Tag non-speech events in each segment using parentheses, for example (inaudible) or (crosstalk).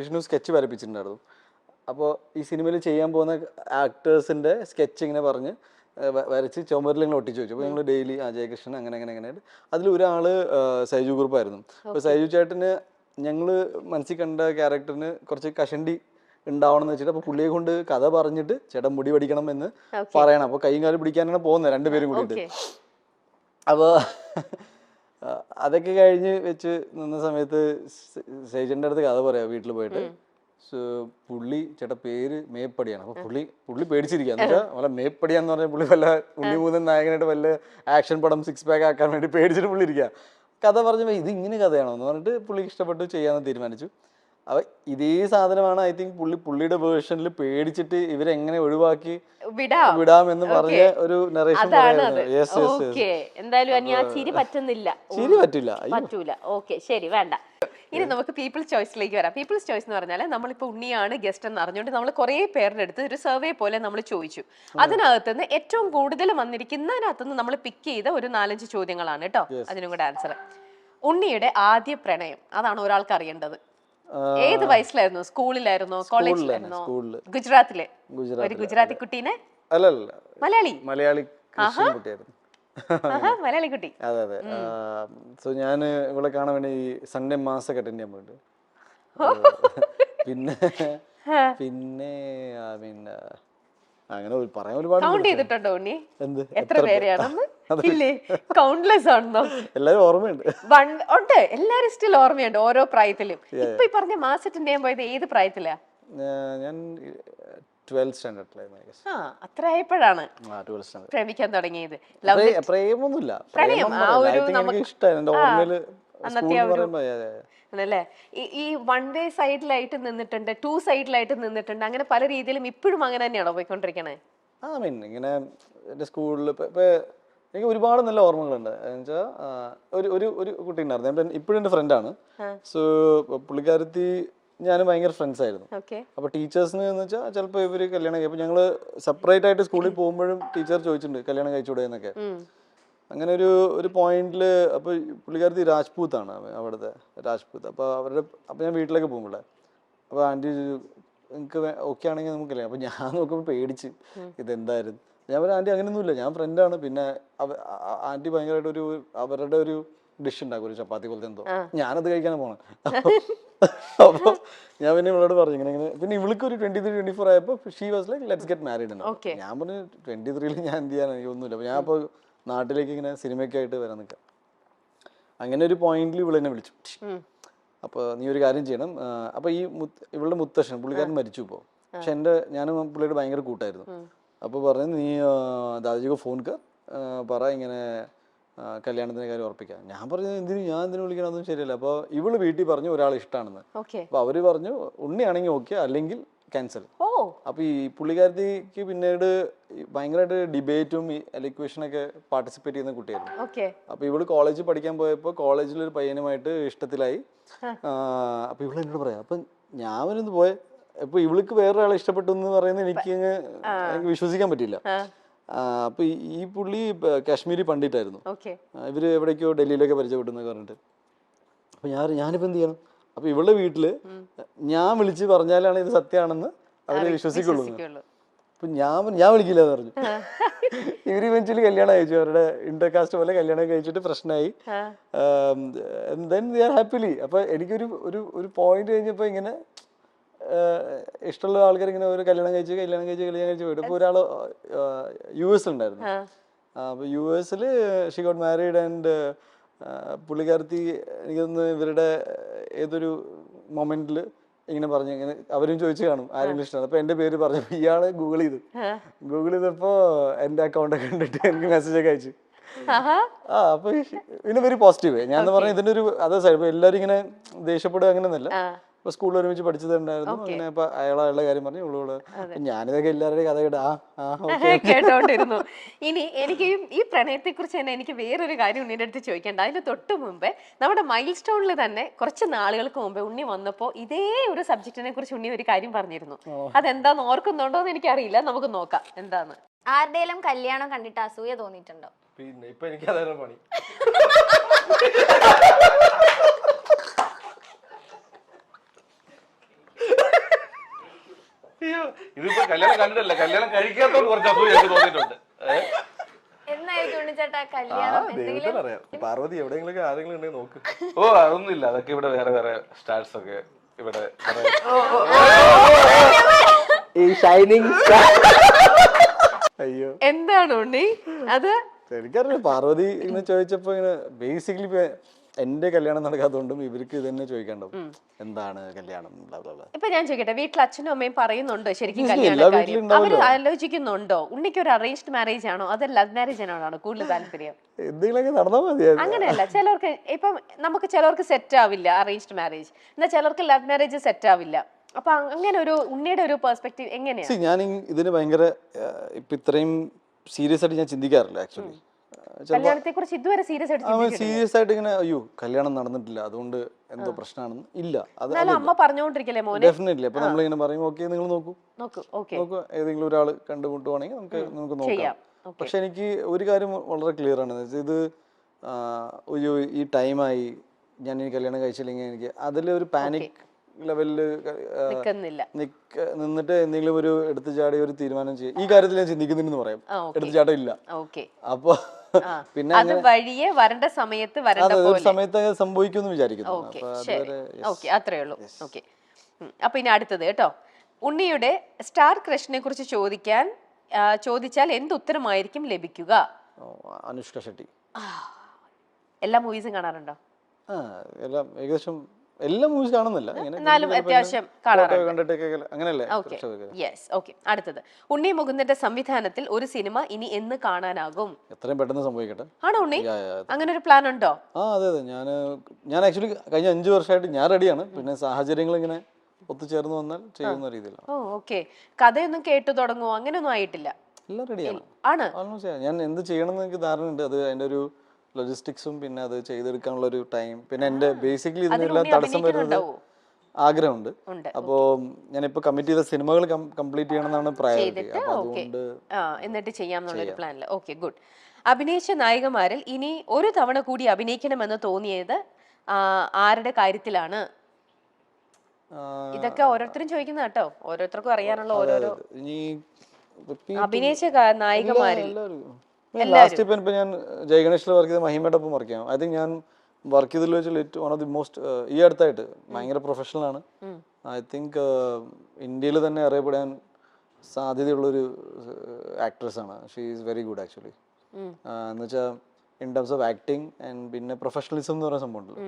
Vishnu sketch വരപ്പിച്ചിട്ടുണ്ടായിരുന്നു. അപ്പോൾ ഈ സിനിമയിൽ ചെയ്യാൻ പോകുന്ന ആക്ടേഴ്സിന്റെ സ്കെച്ച് ഇങ്ങനെ പറഞ്ഞ് വരച്ച് ചുമരിൽ ഇങ്ങനെ ഒട്ടിച്ച് വെച്ചു. അപ്പോൾ ഞങ്ങൾ ഡെയിലി ആ ജയകൃഷ്ണൻ അങ്ങനെ അങ്ങനെ അങ്ങനെ അതിൽ ഒരാൾ സൈജു ഗ്രൂപ്പായിരുന്നു അപ്പോൾ സൈജു ചേട്ടന് ഞങ്ങൾ മനസ്സിൽ കണ്ട ക്യാരക്ടറിന് കുറച്ച് കഷണ്ടി ഉണ്ടാവണം എന്ന് വെച്ചിട്ട് അപ്പോൾ പുള്ളിയെ കൊണ്ട് കഥ പറഞ്ഞിട്ട് ചേട്ടൻ മുടി പഠിക്കണം എന്ന് പറയണം. അപ്പോൾ കൈയും കാലും പിടിക്കാനാണ് പോകുന്നത് രണ്ടുപേരും കൂടിയിട്ട്. അപ്പോൾ അതൊക്കെ കഴിഞ്ഞ് വെച്ച് നിന്ന സമയത്ത് സേജന്റെ അടുത്ത് കഥ പറയാം വീട്ടിൽ പോയിട്ട്. പുള്ളി ചേട്ടാ പേര് മേപ്പടിയാണ്. അപ്പൊ പുള്ളി പുള്ളി പേടിച്ചിരിക്കുക എന്നുവെച്ചാൽ വല്ല മേപ്പടിയാന്ന് പറഞ്ഞ പുള്ളി വല്ല ഉണ്ണി മൂന്നൻ നായകനായിട്ട് വല്ല ആക്ഷൻ പടം സിക്സ് പാക്ക് ആക്കാൻ വേണ്ടി പേടിച്ചിട്ട് പുള്ളി ഇരിക്കുക കഥ പറഞ്ഞപ്പോൾ ഇത് ഇങ്ങനെ കഥയാണോ? എന്ന് പറഞ്ഞിട്ട് പുള്ളിക്ക് ഇഷ്ടപ്പെട്ടു ചെയ്യാന്ന് തീരുമാനിച്ചു. അപ്പൊ ഇതേ സാധനമാണ് ഐ തിങ്ക് പുള്ളി പുള്ളിയുടെ വേർഷനിൽ പേടിച്ചിട്ട് ഇവരെങ്ങനെ ഒഴിവാക്കി വിടാം. എന്ന് പറഞ്ഞ ഒരു നറേഷൻ എന്തായാലും ആ ചിരി പറ്റുന്നില്ല. ചിരി പറ്റില്ല പറ്റൂല. ഓക്കെ ശരി വേണ്ട. ഇനി നമുക്ക് പീപ്പിൾസ് ചോയ്സിലേക്ക് വരാം. പീപ്പിൾസ് ചോയ്സ് എന്ന് പറഞ്ഞാൽ നമ്മളിപ്പോൾ ഉണ്ണിയാണ് ഗസ്റ്റ് എന്ന് അറിഞ്ഞുകൊണ്ട് നമ്മൾ കുറേ പേരുടെ അടുത്ത് ഒരു സർവേ പോലെ നമ്മൾ ചോദിച്ചു. അതിനകത്ത് നിന്ന് ഏറ്റവും കൂടുതൽ വന്നിരിക്കുന്നതിനകത്ത് നിന്ന് നമ്മൾ പിക്ക് ചെയ്ത ഒരു നാലഞ്ച് ചോദ്യങ്ങളാണ് കേട്ടോ. അതിനും കൂടെ ആൻസർ ഉണ്ണിയുടെ ആദ്യ പ്രണയം. അതാണ് ഒരാൾക്ക് അറിയേണ്ടത്. ഏത് വയസ്സിലായിരുന്നു? സ്കൂളിലായിരുന്നോ? കോളേജിലായിരുന്നോ ഗുജറാത്തിലെ. ഗുജറാത്ത് ഒരു ഗുജറാത്തി കുട്ടീനെ? അല്ല അല്ല മലയാളി മലയാളി കുട്ടിയായിരുന്നു. മലയാളി കുട്ടി. അതെ അതെ. സോ ഞാൻ ഇവിടെ കാണാൻ വേണ്ടി സൺഡേ മാസം ഒക്കെ അറ്റൻഡ് ചെയ്യാൻ പോയിട്ടുണ്ട്. പിന്നെ പിന്നെ ഐ മീൻ അങ്ങനെ പറയാൻ ഒരുപാട് കൗണ്ട് ചെയ്തിട്ടുണ്ടോ ഉണ്ണി? എന്ത്? എത്ര പേരെയാണെന്ന് ഇല്ലേ? കൗണ്ട്ലെസ് എല്ലാരും ഓർമ്മയുണ്ട്. വൺ ഉണ്ട്. എല്ലാരും സ്റ്റിൽ ഓർമ്മയുണ്ട് ഓരോ പ്രായത്തിലും. ഇപ്പൊ ഈ പറഞ്ഞ മാസത്തിന്റെ ഞാൻ പോയത് ഏത് പ്രായത്തിലാ? ഞാൻ പ്രേമിക്കാൻ തുടങ്ങിയത്. പ്രേമൊന്നുമില്ല. പ്രണയം, ആ ഒരു നമുക്ക് അന്നത്തെ ഒരു-. ആണല്ലേ? ഈ- ഈ വൺ വേ സൈഡിലായിട്ട് നിന്നിട്ടുണ്ട് ടു സൈഡിലായിട്ട് നിന്നിട്ടുണ്ട് അങ്ങനെ പല രീതിയിലും ഇപ്പോഴും അങ്ങനെ തന്നെയാണോ പോയിക്കൊണ്ടിരിക്കണേ? ആ മീൻ ഇങ്ങനെ എന്റെ സ്കൂളിൽ ഇപ്പം എനിക്ക് ഒരുപാട് നല്ല ഓർമ്മകളുണ്ട്. എന്നുവെച്ചാൽ ഒരു ഒരു ഒരു കുട്ടി ഉണ്ടായിരുന്നു. ഇപ്പോഴും എന്റെ ഫ്രണ്ടാണ് സോ പുള്ളിക്കാരത്തി ഞാനും ഭയങ്കര ഫ്രണ്ട്സ് ആയിരുന്നു. അപ്പൊ ടീച്ചേഴ്സിന് എന്ന് വെച്ചാൽ ചിലപ്പോൾ ഇവർ കല്യാണം കഴിയും ഞങ്ങൾ സെപ്പറേറ്റ് ആയിട്ട് സ്കൂളിൽ പോകുമ്പോഴും ടീച്ചർ ചോദിച്ചിട്ടുണ്ട് കല്യാണം കഴിച്ചുകൂടെ എന്നൊക്കെ. അങ്ങനെ ഒരു ഒരു പോയിന്റിൽ അപ്പോൾ പുള്ളിക്കാരത്തി രാജ്പൂത്താണ് ആണ് അവിടുത്തെ രാജ്പൂത്ത്. അപ്പോൾ അവരുടെ അപ്പോൾ ഞാൻ വീട്ടിലേക്ക് പോകുമ്പോഴേ അപ്പോൾ ആന്റി നിങ്ങൾക്ക് ഓക്കെ ആണെങ്കിൽ നമുക്കല്ലേ അപ്പോൾ ഞാൻ നോക്കുമ്പോൾ പേടിച്ച് ഇതെന്തായിരുന്നു ഞാൻ പറഞ്ഞ ആന്റി അങ്ങനെയൊന്നുമില്ല. ഞാൻ ഫ്രണ്ടാണ് പിന്നെ ആന്റി ഭയങ്കരമായിട്ട് ഒരു അവരുടെ ഒരു ഡിഷ് ഉണ്ടാക്കും. ഒരു ചപ്പാത്തി പോലത്തെ എന്തോ. ഞാനത് കഴിക്കാൻ പോണത് അപ്പോൾ ഞാൻ പിന്നെ ഇവളോട് പറഞ്ഞു ഇങ്ങനെ ഇങ്ങനെ. പിന്നെ ഇവൾക്ക് ഒരു ട്വന്റി ത്രീ ട്വന്റി ഫോർ ആയപ്പോൾ she was like let's get married Okay. ഞാൻ പറഞ്ഞു ട്വന്റി ത്രീയിൽ ഞാൻ എന്ത് ചെയ്യാൻ എനിക്ക് ഒന്നുമില്ല. അപ്പോൾ ഞാൻ അപ്പോൾ നാട്ടിലേക്ക് ഇങ്ങനെ സിനിമയ്ക്കായിട്ട് വരാൻ നിൽക്കാം അങ്ങനെ ഒരു പോയിന്റിൽ ഇവൾ എന്നെ വിളിച്ചു. അപ്പോൾ നീ ഒരു കാര്യം ചെയ്യണം. അപ്പോൾ ഈ ഇവളുടെ മുത്തശ്ശൻ പുള്ളിക്കാരൻ മരിച്ചു ഇപ്പോൾ പക്ഷെ എന്റെ ഞാനും പുള്ളിയുടെ ഭയങ്കര കൂട്ടായിരുന്നു. അപ്പോൾ പറഞ്ഞു നീ ദാദാജിക്ക് ഫോൺ കർ പറ ഇങ്ങനെ കല്യാണത്തിന്റെ കാര്യം ഉറപ്പിക്കാം. ഞാൻ പറഞ്ഞു എന്തിനും ഞാൻ എന്തിനു വിളിക്കണമെന്നും ശരിയല്ല. അപ്പോൾ ഇവൾ വീട്ടിൽ പറഞ്ഞു ഒരാൾ ഇഷ്ടമാണെന്ന് അപ്പോൾ അവർ പറഞ്ഞു ഉണ്ണിയാണെങ്കിൽ ഓക്കെ അല്ലെങ്കിൽ ക്യാൻസൽ അപ്പൊ ഈ പുള്ളിക്കാരത്തിക്ക് പിന്നീട് ഭയങ്കരമായിട്ട് ഡിബേറ്റും എലക്വേഷനൊക്കെ പാർട്ടിസിപ്പേറ്റ് ചെയ്യുന്ന കുട്ടിയായിരുന്നു. അപ്പൊ ഇവൾ കോളേജിൽ പഠിക്കാൻ പോയപ്പോൾ കോളേജിൽ ഒരു പയ്യനുമായിട്ട് ഇഷ്ടത്തിലായി. അപ്പൊ ഇവൾ എന്നോട് പറയാം അപ്പൊ ഞാൻ വരുന്നത് പോയ അപ്പോൾ ഇവൾക്ക് വേറൊരാളെ ഇഷ്ടപ്പെട്ടു എന്ന് പറയുന്നത് എനിക്ക് എനിക്ക് വിശ്വസിക്കാൻ പറ്റില്ല അപ്പൊ ഈ പുള്ളി കാശ്മീരി പണ്ഡിറ്റായിരുന്നു. ഇവർ എവിടേക്കോ ഡൽഹിയിലൊക്കെ പരിചയപ്പെട്ടു എന്നൊക്കെ പറഞ്ഞിട്ട്. അപ്പൊ ഞാൻ ഞാനിപ്പോ എന്ത് ചെയ്യണം? അപ്പൊ ഇവളുടെ വീട്ടിൽ ഞാൻ വിളിച്ച് പറഞ്ഞാലാണ് ഇത് സത്യമാണെന്ന് അവർ വിശ്വസിക്കുള്ളൂ. അപ്പൊ ഞാൻ ഞാൻ വിളിക്കില്ല എന്ന് പറഞ്ഞു. ഇവർ ഇവൻച്വലി കല്യാണം കഴിച്ചു. അവരുടെ ഇന്റർകാസ്റ്റ് പോലെ കല്യാണം കഴിച്ചിട്ട് പ്രശ്നമായി. ദെൻ ദി ആർ ഹാപ്പിലി അപ്പൊ എനിക്കൊരു ഒരു ഒരു പോയിന്റ് കഴിഞ്ഞപ്പോ ഇങ്ങനെ ഇഷ്ടമുള്ള ആൾക്കാർ ഇങ്ങനെ ഒരു കല്യാണം കഴിച്ച് കല്യാണം കഴിച്ച് കല്യാണം കഴിച്ച് പോയിട്ട് ഇപ്പോൾ ഒരാൾ യു എസ് ഉണ്ടായിരുന്നു. അപ്പൊ അപ്പോൾ യു എസിൽ ഷി ഗോട്ട് മാരീഡ് ആൻഡ് പുള്ളിക്കാരത്തി എനിക്കൊന്ന് ഇവരുടെ ഏതൊരു മൊമെന്റിൽ ഇങ്ങനെ പറഞ്ഞു ഇങ്ങനെ അവരും ചോദിച്ചു കാണും ആരെങ്കിലും ഇഷ്ടമാണ്. അപ്പോൾ എന്റെ പേര് പറഞ്ഞപ്പോൾ ഇയാൾ ഗൂഗിൾ ചെയ്തു. ഗൂഗിൾ ചെയ്തപ്പോൾ എന്റെ അക്കൗണ്ട് കണ്ടിട്ട് എനിക്ക് മെസ്സേജ് ഒക്കെ അയച്ചു. ആ അപ്പോൾ ഇതിന് വെരി പോസിറ്റീവ് ഞാൻ പറഞ്ഞ ഇതിന്റെ ഒരു അതേ സൈഡ് എല്ലാരും എല്ലാവരും ഇങ്ങനെ ദേഷ്യപ്പെടുക അങ്ങനെയൊന്നുമല്ല. ഇപ്പോൾ സ്കൂളിൽ ഒരുമിച്ച് പഠിച്ചതുണ്ടായിരുന്നു. അങ്ങനെ അപ്പോൾ അയാൾ അയാളുടെ കാര്യം പറഞ്ഞു ഇവളോട് ഞാനിതൊക്കെ എല്ലാവരുടെയും കഥ കേട്ട് ആ ആ (laughs) കേട്ടോണ്ടിരുന്നു. ഇനി എനിക്ക് ഈ- പ്രണയത്തെ കുറിച്ച് തന്നെ എനിക്ക് വേറൊരു കാര്യം ഉണ്ണിയുടെ അടുത്ത് ചോദിക്കേണ്ട. അതിന് തൊട്ട് മുമ്പേ നമ്മുടെ മൈൽ സ്റ്റോണിൽ തന്നെ കുറച്ച് നാളുകൾക്ക് മുമ്പേ ഉണ്ണി വന്നപ്പോ ഇതേ ഒരു സബ്ജക്റ്റിനെ കുറിച്ച് ഉണ്ണി ഒരു കാര്യം പറഞ്ഞിരുന്നു. അതെന്താന്ന് ഓർക്കുന്നുണ്ടോ എന്ന് എനിക്കറിയില്ല. നമുക്ക് നോക്കാം. എന്താന്ന്? ആരുടെയും കല്യാണം കണ്ടിട്ട് അസൂയ തോന്നിയിട്ടുണ്ടോ? പിന്നെ ഇപ്പൊ എനിക്ക് അതായിരുന്നു പണി. (laughs) അയ്യോ ഇതിപ്പോ കല്യാണം കണ്ടിട്ടല്ല. കല്യാണം കഴിക്കാത്തോണ്ട് കുറച്ച് അസൂയ എനിക്ക് തോന്നിയിട്ടുണ്ട്. ദൈവത്തിന് അറിയാം. പാർവതി എവിടെയെങ്കിലും ആരെങ്കിലും ഉണ്ടെങ്കിൽ നോക്ക്. ഓ അതൊന്നുമില്ല അതൊക്കെ ഇവിടെ വേറെ വേറെ സ്റ്റാർസ് ഒക്കെ ഇവിടെ ഈ ഷൈനിങ് അയ്യോ. എന്താണ് ഉണ്ണി? അത് എനിക്കറിയില്ല. പാർവതി ഇങ്ങനെ ചോദിച്ചപ്പോ ഇങ്ങനെ ബേസിക്കലി എന്റെ കല്യാണം നടക്കാത്തതുകൊണ്ടും ഇവർക്ക് ഇത് തന്നെ ചോദിക്കേണ്ടത് എന്താണ് കല്യാണം. ഇപ്പൊ ഞാൻ ചോദിക്കട്ടെ വീട്ടിൽ അച്ഛനും അമ്മയും പറയുന്നുണ്ടോ ശരിക്കും കല്യാണം അവർ ആലോചിക്കുന്നുണ്ടോ? ഉണ്ണിക്ക് ഒരു അറേഞ്ച്ഡ് മാരേജ് ആണോ? അത് ലവ് മാരേജ് ആണോ? കൂടുതൽ താല്പര്യം? അങ്ങനെയല്ല ചിലർക്ക് ഇപ്പം നമുക്ക് ചിലർക്ക് സെറ്റ് ആവില്ല അറേഞ്ച്ഡ് മാരേജ് എന്നാൽ ചിലർക്ക് ലവ് മാരേജ് സെറ്റ് ആവില്ല. അപ്പൊ അങ്ങനെ ഒരു ഉണ്ണിയുടെ ഒരു പെർസ്പെക്റ്റീവ് എങ്ങനെയാ? ഞാൻ ഇതിന് ഭയങ്കര ഇപ്പൊ ഇത്രയും സീരിയസ് ആയിട്ട് ഞാൻ ചിന്തിക്കാറില്ല ആക്ച്വലി കല്യാണത്തെ കുറിച്ച് ഇതുവരെ സീരിയസ് ആയിട്ട്. സീരിയസ് ആയിട്ട് ഇങ്ങനെ അയ്യോ കല്യാണം നടന്നിട്ടില്ല. അതുകൊണ്ട് എന്തോ പ്രശ്നമാണെന്ന് ഇല്ല. അത് അമ്മ പറഞ്ഞുകൊണ്ടിരിക്കല്ലേ മോനെ? ഡെഫിനറ്റ്ലി അപ്പൊ നമ്മളിങ്ങനെ പറയും ഓക്കെ നിങ്ങൾ നോക്കൂ. നോക്കൂ ഏതെങ്കിലും ഒരാൾ കണ്ടുമുട്ടുവാണെങ്കിൽ നമുക്ക് നമുക്ക് നോക്കാം. പക്ഷെ എനിക്ക് ഒരു കാര്യം വളരെ ക്ലിയർ ആണ്. ഇത് ഒരു ഈ ടൈമായി ഞാൻ ഈ കല്യാണം കഴിച്ചില്ലെങ്കിൽ എനിക്ക് അതിലൊരു ഒരു പാനിക് ലെവലിൽ നിന്നിട്ട് എന്തെങ്കിലും ഒരു എടുത്തു ചാടി ഒരു തീരുമാനം ചെയ്യും. ഈ കാര്യത്തിൽ ഞാൻ ചിന്തിക്കുന്നുണ്ടെന്ന് പറയാം. എടുത്തു ചാട്ടം ഇല്ല ഓക്കെ. അപ്പൊ പിന്നെ അത് വഴിയെ വരണ്ട സമയത്ത് വരണ്ട ഒരു സമയത്ത് സംഭവിക്കുമെന്ന് വിചാരിക്കുന്നു. അത്രേ ഉള്ളൂ. ഓക്കെ. അപ്പൊ ഇനി അടുത്തത് കേട്ടോ. ഉണ്ണിയുടെ സ്റ്റാർ ക്രഷിനെ കുറിച്ച് ചോദിക്കാൻ ചോദിച്ചാൽ എന്ത് ഉത്തരമായിരിക്കും ലഭിക്കുക? അനുഷ്ക ഷെട്ടി. എല്ലാ മൂവീസും കാണാറുണ്ടോ? എല്ലാം ഏകദേശം എല്ലാ മൂവീസ് കാണുന്നില്ല. എന്നാലും അത്യാവശ്യം അങ്ങനെയല്ലേ? അടുത്തത്. ഉണ്ണി മുകുന്ദന്റെ സംവിധാനത്തിൽ ഒരു സിനിമ ഇനി എന്ന് കാണാനാകും. എത്രയും പെട്ടെന്ന് സംഭവിക്കട്ടെ. ആണോ ഉണ്ണി. അങ്ങനെ ഒരു പ്ലാൻ ഉണ്ടോ? ആ അതെ അതെ. ഞാൻ ഞാൻ ആക്ച്വലി കഴിഞ്ഞ അഞ്ചു വർഷമായിട്ട് ഞാൻ റെഡിയാണ് പിന്നെ സാഹചര്യങ്ങൾ ഇങ്ങനെ ഒത്തുചേർന്ന് വന്നാൽ ചെയ്യുന്ന രീതിയിലാണ്. ഓ ഓക്കെ കഥയൊന്നും കേട്ടു തുടങ്ങുമോ അങ്ങനെയൊന്നും ആയിട്ടില്ല. എല്ലാം റെഡിയാണ് ആണ്. ഞാൻ എന്ത് ചെയ്യണമെന്ന് എനിക്ക് ധാരണ ഉണ്ട് അത് അതിന്റെ ഒരു ലോജിസ്റ്റിക്സും പിന്നെ അത് ചെയ്തെടുക്കാനുള്ള ഒരു ടൈം പിന്നെ എന്റെ ബേസിക്കലി ഇതിനെല്ലാം തടസ്സം വരുന്നത്? ആഗ്രഹമുണ്ട്. അപ്പോ ഞാനിപ്പോ കമ്മിറ്റ് ചെയ്ത സിനിമകൾ കംപ്ലീറ്റ് ചെയ്യണമെന്നാണ് അതുകൊണ്ട് ആ എന്നിട്ട് ചെയ്യാമെന്നുള്ളൊരു പ്ലാനിൽ ഓക്കെ ഗുഡ് അഭിനയിച്ച നായികമാരിൽ ഇനി ഒരു തവണ കൂടി അഭിനയിക്കണമെന്ന് തോന്നിയത് ആരുടെ കാര്യത്തിലാണ്? ഇതൊക്കെ ഓരോരുത്തരും ചോദിക്കുന്ന കേട്ടോ. ഓരോരുത്തർക്കും അറിയാനുള്ള ഓരോരോ അഭിനയിച്ച നായികമാരിൽ ലാസ്റ്റ് ഇപ്പം ഇപ്പം ഞാൻ ജയഗണേഷിൽ വർക്ക് ചെയ്ത മഹിമയുടെ ഒപ്പം വർക്ക് ചെയ്യാം. ഐ തിങ്ക് ഞാൻ വർക്ക് ചെയ്തതിൽ വെച്ചാൽ ഏറ്റവും വൺ ഓഫ് ദി മോസ്റ്റ് ഈ അടുത്തായിട്ട് ഭയങ്കര പ്രൊഫഷണൽ ആണ്. ഐ തിങ്ക് ഇന്ത്യയിൽ തന്നെ അറിയപ്പെടാൻ സാധ്യതയുള്ളൊരു ആക്ട്രസ് ആണ്. She is very good actually എന്ന് വെച്ചാൽ in terms of acting and പിന്നെ പ്രൊഫഷണലിസം എന്ന് പറയുന്ന സംഭവം ഉണ്ടല്ലോ.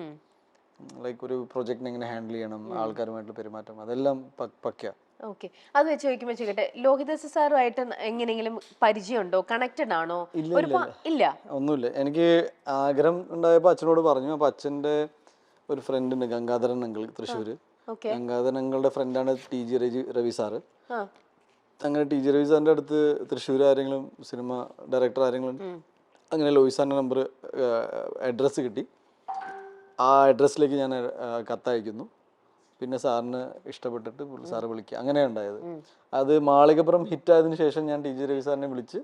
ലൈക്ക് ഒരു പ്രൊജക്റ്റിനെ എങ്ങനെ ഹാൻഡിൽ ചെയ്യണം ആൾക്കാരുമായിട്ടുള്ള പെരുമാറ്റം അതെല്ലാം പക്ക ഓക്കെ. അത് വെച്ച് ചോദിക്കുമ്പോൾ ചോദിക്കട്ടെ ലോഹിതസ് സാറുമായിട്ട് എങ്ങനെയെങ്കിലും പരിചയമുണ്ടോ? കണക്റ്റഡ് ആണോ? ഇല്ല, ഒരു പ- ഇല്ല. ഒന്നുമില്ല. എനിക്ക് ആഗ്രഹം ഉണ്ടായപ്പോൾ അച്ഛനോട് പറഞ്ഞു. അപ്പോൾ അച്ഛന്റെ ഒരു ഫ്രണ്ട് ഉണ്ട് ഗംഗാധരൻ അങ്കിൾ തൃശ്ശൂർ ഓക്കെ. ഗംഗാധരൻ അങ്കിളുടെ ഫ്രണ്ടാണ് T G Raji Ravi sir. ആ. അങ്ങനെ ടി ജി രവി സാറിന്റെ അടുത്ത് തൃശ്ശൂർ ആരെങ്കിലും സിനിമ ഡയറക്ടർ ആരെങ്കിലും അങ്ങനെ ലോയി സാറിന്റെ നമ്പർ അഡ്രസ്സ് കിട്ടി. ആ അഡ്രസ്സിലേക്ക് ഞാൻ കത്തയക്കുന്നു. പിന്നെ സാറിന് ഇഷ്ടപ്പെട്ടിട്ട് സാറ് വിളിക്കുക അങ്ങനെ ഉണ്ടായത്. അത് മാളികപ്പുറം ഹിറ്റ് ആയതിനു ശേഷം ഞാൻ ടി ജി രവി സാറിനെ വിളിച്ച്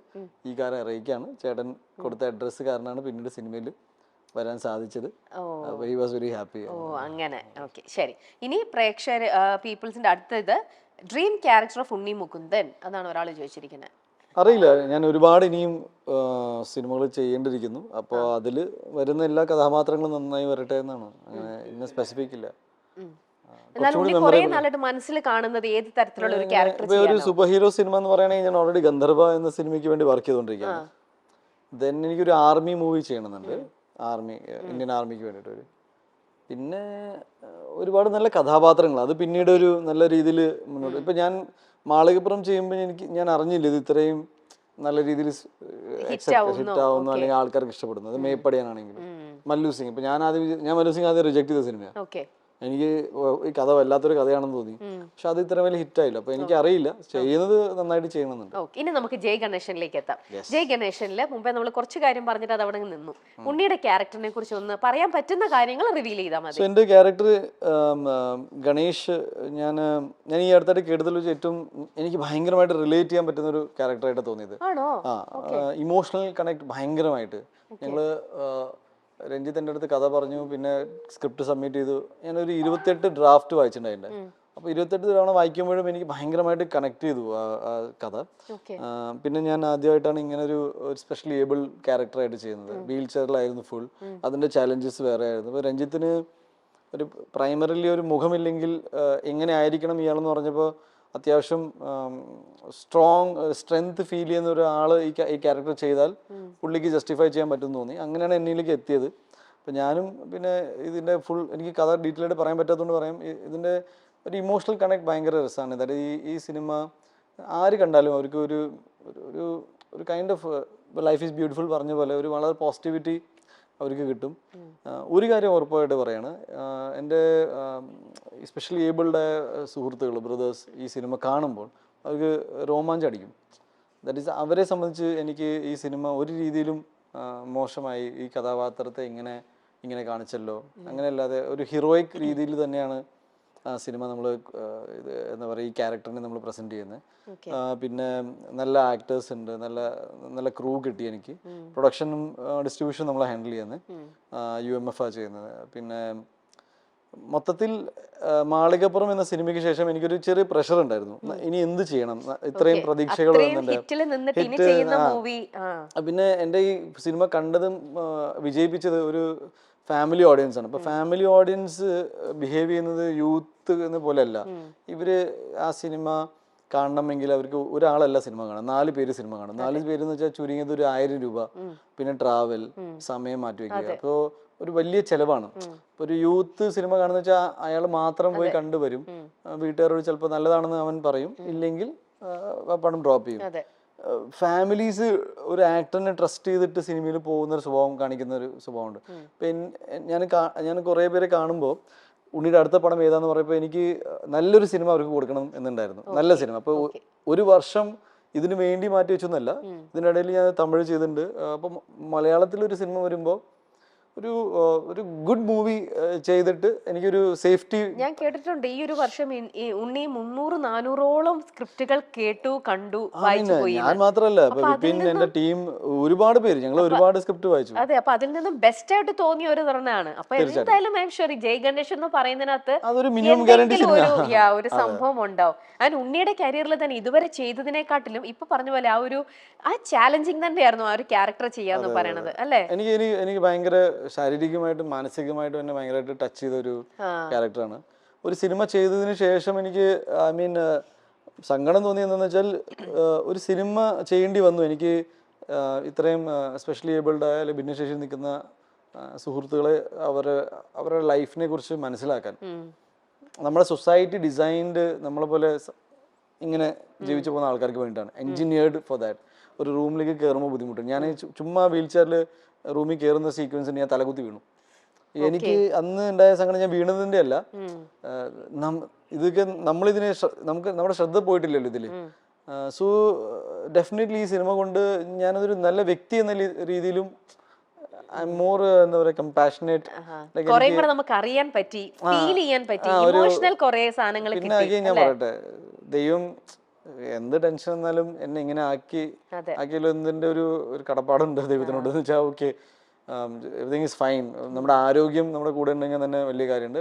ഈ കാര്യം അറിയിക്കുകയാണ്. ചേട്ടൻ കൊടുത്ത അഡ്രസ്സ് കാരണമാണ് പിന്നീട് സിനിമയിൽ വരാൻ സാധിച്ചത്. ഹി വാസ് വെരി ഹാപ്പി ഓ അങ്ങനെ. ഓക്കെ ശരി. ഇനി പ്രേക്ഷകർ പീപ്പിൾസിന്റെ അടുത്തത് dream character of Unni Mukundan അതാണ് ഒരാൾ ചോദിച്ചിരിക്കുന്നത് അറിയില്ല. ഞാൻ ഒരുപാട് ഇനിയും സിനിമകൾ ചെയ്യേണ്ടിയിരിക്കുന്നു. അപ്പോൾ അതിൽ വരുന്ന എല്ലാ കഥാപാത്രങ്ങളും നന്നായി വരട്ടെ എന്നാണ്. അങ്ങനെ ഇന്ന സ്പെസിഫിക് ഇല്ല. ഉണ്ണി കുറെ നാളായിട്ട് മനസ്സിൽ കാണുന്നത് ഏത് തരത്തിലുള്ള ഒരു ക്യാരക്ടർ ഒരു സൂപ്പർ ഹീറോ സിനിമ എന്ന് പറയുകയാണെങ്കിൽ ഞാൻ ഓൾറെഡി ഗന്ധർവ എന്ന സിനിമയ്ക്ക് വേണ്ടി വർക്ക് ചെയ്തുകൊണ്ടിരിക്കുകയാണ് ദെൻ എനിക്കൊരു ആർമി മൂവി ചെയ്യണമെന്നുണ്ട്. ആർമി ഇന്ത്യൻ ആർമിക്ക് വേണ്ടിയിട്ട് ഒരു പിന്നെ ഒരുപാട് നല്ല കഥാപാത്രങ്ങൾ. അത് പിന്നീട് ഒരു നല്ല രീതിയിൽ മുന്നോട്ട് ഇപ്പൊ ഞാൻ മാളികപ്പുറം ചെയ്യുമ്പോൾ എനിക്ക് ഞാൻ അറിഞ്ഞില്ല ഇത് ഇത്രയും നല്ല രീതിയിൽ ഹിറ്റ് ആവുന്നു? അല്ലെങ്കിൽ ആൾക്കാർക്ക് ഇഷ്ടപ്പെടുന്നു അത് മേപ്പടിയാനാണെങ്കിലും മല്ലു സിംഗ്. ഇപ്പൊ ഞാൻ ആദ്യം ഞാൻ മല്ലു സിംഗ് ആദ്യം റിജക്ട് ചെയ്ത സിനിമയാണ് ഓക്കെ എനിക്ക് ഈ കഥ വല്ലാത്തൊരു കഥയാണെന്ന് തോന്നി. പക്ഷെ അത് ഇത്ര വലിയ ഹിറ്റ് ആയില്ല അപ്പൊ എനിക്ക് അറിയില്ല ചെയ്യുന്നത് നന്നായിട്ട് ചെയ്യണമെന്നുണ്ട് ഇനി നമുക്ക് ജയ് ഗണേശനിലേക്ക് എത്താം. ജയ് ഗണേശനിൽ മുമ്പേ നമ്മൾ കുറച്ച് കാര്യം പറഞ്ഞിട്ട് അത് അവിടെ നിന്നു. ഉണ്ണിയുടെ ക്യാരക്ടറിനെ കുറിച്ച് ഒന്ന് പറയാൻ പറ്റുന്ന കാര്യങ്ങൾ റിവീൽ ചെയ്താൽ മതി. എന്റെ ക്യാരക്ടർ ഗണേഷ് ഞാൻ ഞാൻ ഈ അടുത്തായിട്ട് കേട്ടതിൽ വെച്ച് ഏറ്റവും എനിക്ക് ഭയങ്കരമായിട്ട് റിലേറ്റ് ചെയ്യാൻ പറ്റുന്ന ഒരു ക്യാരക്ടറായിട്ട് തോന്നിയത്. ആണോ? ആ ഇമോഷണൽ കണക്ട് ഭയങ്കരമായിട്ട്. ഞങ്ങൾ രഞ്ജിത്ത് എന്റെ അടുത്ത് കഥ പറഞ്ഞു പിന്നെ സ്ക്രിപ്റ്റ് സബ്മിറ്റ് ചെയ്തു. ഞാനൊരു ഇരുപത്തെട്ട് ഡ്രാഫ്റ്റ് വായിച്ചിട്ടുണ്ടായിട്ടുണ്ട്. അപ്പോൾ ഇരുപത്തെട്ട് തവണ വായിക്കുമ്പോഴും എനിക്ക് ഭയങ്കരമായിട്ട് കണക്ട് ചെയ്തു ആ കഥ. പിന്നെ ഞാൻ ആദ്യമായിട്ടാണ് ഇങ്ങനെ ഒരു സ്പെഷ്യലി ഏബിൾ ക്യാരക്ടറായിട്ട് ചെയ്യുന്നത്. വീൽ ചെയറിലായിരുന്നു ഫുൾ അതിന്റെ ചാലഞ്ചസ് വേറെ ആയിരുന്നു. അപ്പോൾ രഞ്ജിത്തിന് ഒരു പ്രൈമറിലി ഒരു മുഖമില്ലെങ്കിൽ എങ്ങനെ ആയിരിക്കണം ഇയാളെന്ന് പറഞ്ഞപ്പോൾ അത്യാവശ്യം സ്ട്രോങ് സ്ട്രെങ്ത് ഫീൽ ചെയ്യുന്ന ഒരാൾ ഈ ഈ ക്യാരക്ടർ ചെയ്താൽ പുള്ളിക്ക് ജസ്റ്റിഫൈ ചെയ്യാൻ പറ്റുമെന്ന് തോന്നി. അങ്ങനെയാണ് എന്നിലേക്ക് എത്തിയത്. അപ്പം ഞാനും പിന്നെ ഇതിന്റെ ഫുൾ എനിക്ക് കഥ ഡീറ്റെയിൽ ആയിട്ട് പറയാൻ പറ്റാത്തതുകൊണ്ട് പറയാം. ഇതിന്റെ ഇതിന്റെ ഒരു ഇമോഷണൽ കണക്ട് ഭയങ്കര രസമാണ്. അതായത് ഈ ഈ സിനിമ ആര് കണ്ടാലും അവർക്ക് ഒരു ഒരു- ഒരു kind of life is beautiful പറഞ്ഞ പോലെ ഒരു വളരെ പോസിറ്റിവിറ്റി അവർക്ക് കിട്ടും. ഒരു കാര്യം ഉറപ്പായിട്ട് പറയാണ്. എന്റെ സ്പെഷ്യലി ഏബിളുടെ സുഹൃത്തുക്കൾ ബ്രദേഴ്സ് ഈ സിനിമ കാണുമ്പോൾ അവർക്ക് രോമാഞ്ചടിക്കും ദാറ്റ് ഈസ് അവരെ സംബന്ധിച്ച് എനിക്ക് ഈ സിനിമ ഒരു രീതിയിലും മോശമായി ഈ കഥാപാത്രത്തെ ഇങ്ങനെ ഇങ്ങനെ കാണിച്ചല്ലോ. അങ്ങനെയല്ലാതെ ഒരു ഹീറോയിക് രീതിയിൽ തന്നെയാണ് ആ സിനിമ നമ്മൾ ഇത് എന്താ പറയുക ഈ ക്യാരക്ടറിനെ നമ്മൾ പ്രസന്റ് ചെയ്യുന്നത്. പിന്നെ നല്ല ആക്ടേഴ്സ് ഉണ്ട്. നല്ല നല്ല ക്രൂ കിട്ടി എനിക്ക്. പ്രൊഡക്ഷനും ഡിസ്ട്രിബ്യൂഷനും നമ്മൾ ഹാൻഡിൽ ചെയ്യുന്നത്. യു എം എഫ് ആ ചെയ്യുന്നത്. പിന്നെ മൊത്തത്തിൽ മാളികപ്പുറം എന്ന സിനിമയ്ക്ക് ശേഷം എനിക്കൊരു ചെറിയ പ്രഷർ ഉണ്ടായിരുന്നു. ഇനി എന്ത് ചെയ്യണം? ഇത്രയും പ്രതീക്ഷകൾ പിന്നെ എന്റെ ഈ സിനിമ കണ്ടതും വിജയിപ്പിച്ചത് ഒരു ഫാമിലി ഓഡിയൻസ് ആണ്. അപ്പൊ ഫാമിലി ഓഡിയൻസ് ബിഹേവ് ചെയ്യുന്നത് യൂത്ത് എന്ന പോലെയല്ല. ഇവർ ആ സിനിമ കാണണമെങ്കിൽ അവർക്ക് ഒരാളല്ല സിനിമ കാണാം നാല് പേര് സിനിമ കാണാം. നാല് പേര് എന്ന് വെച്ചാൽ ചുരുങ്ങിയത് ഒരു ആയിരം രൂപ പിന്നെ ട്രാവൽ സമയം മാറ്റി വെക്കുക. അപ്പോൾ ഒരു വലിയ ചെലവാണ്. ഒരു യൂത്ത് സിനിമ കാണുന്ന വെച്ചാൽ അയാൾ മാത്രം പോയി കണ്ടുവരും വീട്ടുകാരോട് ചിലപ്പോൾ നല്ലതാണെന്ന് അവൻ പറയും. ഇല്ലെങ്കിൽ പണം ഡ്രോപ്പ് ചെയ്യും. ഫാമിലീസ് ഒരു ആക്ടറിനെ ട്രസ്റ്റ് ചെയ്തിട്ട് സിനിമയിൽ പോകുന്ന ഒരു സ്വഭാവം കാണിക്കുന്ന ഒരു സ്വഭാവമുണ്ട്. ഇപ്പം ഞാൻ ഞാൻ കുറേ പേരെ കാണുമ്പോൾ ഉണ്ണിയുടെ അടുത്ത പടം ഏതാന്ന് പറയുമ്പോൾ എനിക്ക് നല്ലൊരു സിനിമ അവർക്ക് കൊടുക്കണം എന്നുണ്ടായിരുന്നു. നല്ല സിനിമ. അപ്പോൾ ഒരു വർഷം ഇതിനു വേണ്ടി മാറ്റി വെച്ചൊന്നല്ല. ഇതിനിടയിൽ ഞാൻ തമിഴ് ചെയ്തിട്ടുണ്ട്. അപ്പം മലയാളത്തിൽ ഒരു സിനിമ വരുമ്പോൾ ഒരു ഒരു ഗുഡ് മൂവി ചെയ്തിട്ട് എനിക്കൊരു സേഫ്റ്റി ഞാൻ കേട്ടിട്ടുണ്ട് ഈ ഒരു വർഷം ഉണ്ണി മുന്നൂറ് നാനൂറോളം സ്ക്രിപ്റ്റുകൾ കേട്ടു കണ്ടു ഞാൻ മാത്രല്ല പിന്നെ വിപിൻ എന്റെ ടീം ഒരുപാട് പേര് ഞങ്ങൾ ഒരുപാട് സ്ക്രിപ്റ്റ് വായിച്ചു. അതെ അപ്പൊ അതിൽ നിന്നും ബെസ്റ്റ് ആയിട്ട് തോന്നിയ ഒരു തരണമാണ് അപ്പൊ എന്തായാലും ഐം ഷോറി ഷുവർ ജയ് ഗണേഷ് എന്ന് പറയുന്നതിനകത്ത് ഒരു സംഭവം ഉണ്ടാവും. അതിന് ഉണ്ണിയുടെ കരിയറിൽ തന്നെ ഇതുവരെ ചെയ്തതിനെക്കാട്ടിലും ഇപ്പൊ പറഞ്ഞ പോലെ ആ ഒരു ആ ചാലഞ്ചിങ് തന്നെയായിരുന്നു ആ ഒരു ക്യാരക്ടർ ചെയ്യാന്ന് പറയണത് അല്ലേ? എനിക്ക് എനിക്ക് ഭയങ്കര ശാരീരികമായിട്ടും മാനസികമായിട്ടും എന്നെ ഭയങ്കരമായിട്ട് ടച്ച് ചെയ്ത ഒരു. ക്യാരക്ടറാണ് ഒരു സിനിമ ചെയ്തതിന് ശേഷം എനിക്ക് ഐ മീൻ സങ്കടം തോന്നിയെന്നു വെച്ചാൽ ഒരു സിനിമ ചെയ്യേണ്ടി വന്നു എനിക്ക് ഇത്രയും സ്പെഷ്യലി ഏബിൾഡ് ആയ അല്ലെങ്കിൽ ഭിന്നശേഷി നിൽക്കുന്ന സുഹൃത്തുക്കളെ അവരെ അവരുടെ ലൈഫിനെ കുറിച്ച് മനസ്സിലാക്കാൻ. നമ്മുടെ സൊസൈറ്റി ഡിസൈൻഡ് നമ്മളെ പോലെ ഇങ്ങനെ ജീവിച്ചു പോകുന്ന ആൾക്കാർക്ക് വേണ്ടിയിട്ടാണ്. എൻജിനീയർഡ് ഫോർ ദാറ്റ് ഒരു റൂമിലേക്ക് കയറുമ്പോൾ ബുദ്ധിമുട്ട്. ഞാൻ ചുമ്മാ വീൽ ചെയറിൽ റൂമിൽ കയറുന്ന സീക്വൻസിന് ഞാൻ തലകുത്തി വീണു. എനിക്ക് അന്ന് ഉണ്ടായ സംഘടന ഞാൻ വീണതിന്റെ അല്ല. ഇതൊക്കെ നമ്മളിതിനെ നമുക്ക് നമ്മുടെ ശ്രദ്ധ പോയിട്ടില്ലല്ലോ ഇതിൽ. സോ ഡെഫിനറ്റ്ലി ഈ സിനിമ കൊണ്ട് ഞാനതൊരു നല്ല വ്യക്തി എന്ന രീതിയിലും മോർ എന്താ പറയാ കമ്പാഷനേറ്റ് കുറെ കൂടെ നമുക്ക് അറിയാൻ പറ്റി ഫീൽ ചെയ്യാൻ പറ്റി ഇമോഷണൽ കുറെ സാധനങ്ങൾ പിന്നെ ഞാൻ പറയട്ടെ ദൈവം എന്ത് ടെൻഷൻ വന്നാലും എന്നെ ഇങ്ങനെ ആക്കി ആക്കിയാലും ആക്കിയല്ലോ എന്നതിന്റെ ഒരു ഒരു കടപ്പാടുണ്ട് ദൈവത്തിനോട്? എന്ന് വെച്ചാൽ ഓക്കെ എവറിങ് ഇസ് ഫൈൻ നമ്മുടെ ആരോഗ്യം നമ്മുടെ കൂടെ ഉണ്ടെങ്കിൽ തന്നെ വലിയ കാര്യമുണ്ട്.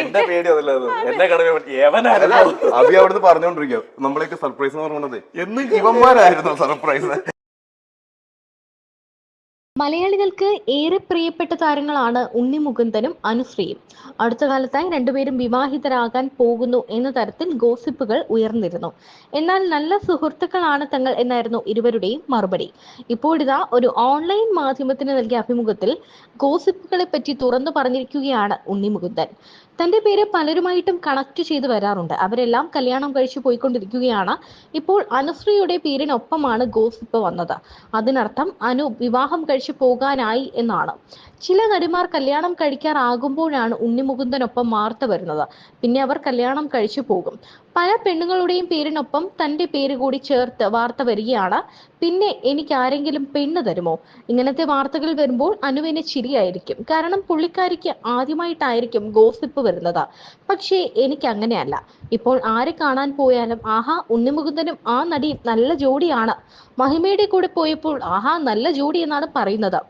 എന്റെ പേടി അതല്ല എന്റെ എന്നെ കടമ അഭി അവിടുന്ന് പറഞ്ഞോണ്ടിരിക്കും നമ്മളേക്ക് സർപ്രൈസ് എന്ന് പറഞ്ഞത് എന്നും ഇവന്മാരായിരുന്നു സർപ്രൈസ് മലയാളികൾക്ക് ഏറെ പ്രിയപ്പെട്ട താരങ്ങളാണ് ഉണ്ണി മുകുന്ദനും അനുശ്രീയും. അടുത്ത കാലത്തായി രണ്ടുപേരും വിവാഹിതരാകാൻ പോകുന്നു എന്ന തരത്തിൽ ഗോസിപ്പുകൾ ഉയർന്നിരുന്നു. എന്നാൽ നല്ല സുഹൃത്തുക്കളാണ് തങ്ങൾ എന്നായിരുന്നു ഇരുവരുടെയും മറുപടി. ഇപ്പോഴിതാ ഒരു ഓൺലൈൻ മാധ്യമത്തിന് നൽകിയ അഭിമുഖത്തിൽ ഗോസിപ്പുകളെ പറ്റി തുറന്നു പറഞ്ഞിരിക്കുകയാണ് ഉണ്ണി മുകുന്ദൻ. തന്റെ പേര് പലരുമായിട്ടും കണക്ട് ചെയ്ത് വരാറുണ്ട്. അവരെല്ലാം കല്യാണം കഴിച്ചു പോയിക്കൊണ്ടിരിക്കുകയാണ്. ഇപ്പോൾ അനുശ്രീയുടെ പേരിനൊപ്പമാണ് ഗോസിപ്പ് വന്നത്. അതിനർത്ഥം അനു വിവാഹം കഴിച്ചു പോകാനായി എന്നാണ്. ചില നടിമാർ കല്യാണം കഴിക്കാറാകുമ്പോഴാണ് ഉണ്ണിമുകുന്ദനൊപ്പം വാർത്ത വരുന്നത്. പിന്നെ അവർ കല്യാണം കഴിച്ചു പോകും. പല പെണ്ണുങ്ങളുടെയും പേരിനൊപ്പം തന്റെ പേര് കൂടി ചേർത്ത് വാർത്ത വരികയാണ്. പിന്നെ എനിക്ക് ആരെങ്കിലും പെണ്ണ് തരുമോ? ഇങ്ങനത്തെ വാർത്തകൾ വരുമ്പോൾ അനുവിന് ചിരിയായിരിക്കും. കാരണം പുള്ളിക്കാരിക്ക് ആദ്യമായിട്ടായിരിക്കും ഗോസിപ്പ് വരുന്നത്. പക്ഷേ എനിക്ക് അങ്ങനെയല്ല ഇപ്പോൾ ആരെ കാണാൻ പോയാലും ആഹാ ഉണ്ണിമുകുന്ദനും ആ നടിയും നല്ല ജോഡിയാണ്. മഹിമയുടെ കൂടെ പോയപ്പോൾ ആഹാ നല്ല ജോഡി എന്നാണ് പറയുന്നത്.